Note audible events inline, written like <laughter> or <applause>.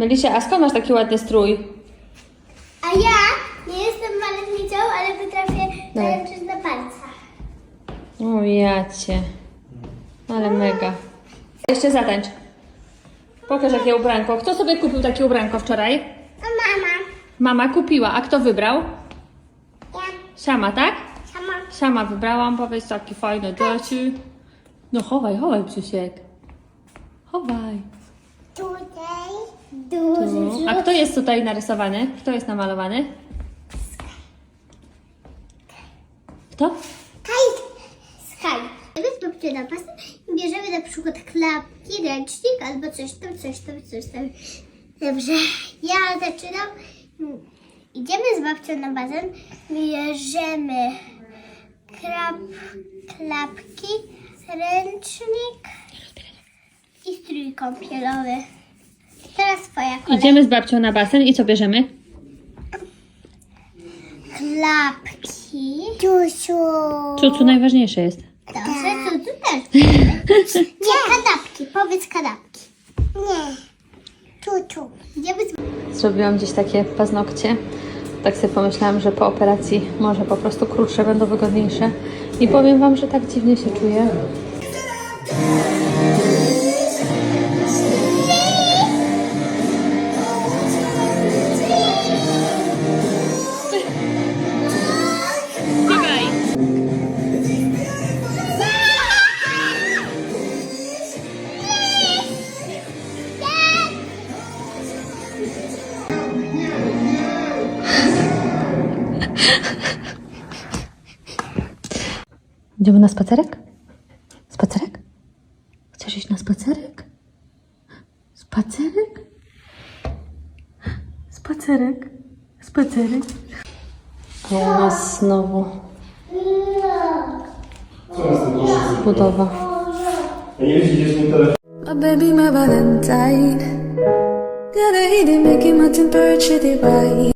Melisia, a skąd masz taki ładny strój? A ja nie jestem malownicą, ale potrafię tańczyć na palcach. O jacie. Ale mega. Jeszcze zatańcz. Pokaż jakie ubranko. Kto sobie kupił takie ubranko wczoraj? A mama? Mama kupiła, a kto wybrał? Ja Sama, tak? sama. Sama wybrałam, powiedz taki fajny deci. No chowaj, chowaj Psiusiek. Chowaj. A kto jest tutaj narysowany? Kto jest namalowany? Kto? Kaj. Skaj. Więc babciu na pasę i bierzemy na przykład klapki, ręcznik albo coś tam, coś tam, coś tam. Dobrze, ja zaczynam. Idziemy z babcią na basen, bierzemy klapki, ręcznik i strój kąpielowy. Teraz twoja kolej. Idziemy z babcią na basen i co bierzemy? Klapki. Tusiu. Cucu najważniejsze jest. Dobrze, tu też. <laughs> Nie, kanapki. Powiedz kanapki. Nie. Tutu. Idziemy z... Zrobiłam gdzieś takie paznokcie. Tak sobie pomyślałam, że po operacji może po prostu krótsze będą wygodniejsze. I powiem Wam, że tak dziwnie się czuję. Idziemy na spacerek? Spacerek? Chcesz iść na spacerek? Spacerek? Spacerek? Spacerek? A u nas znowu budowa. A nie wiesz, gdzie jest mój telefon? My baby, my Valentine. A heat, they making my temperature divide.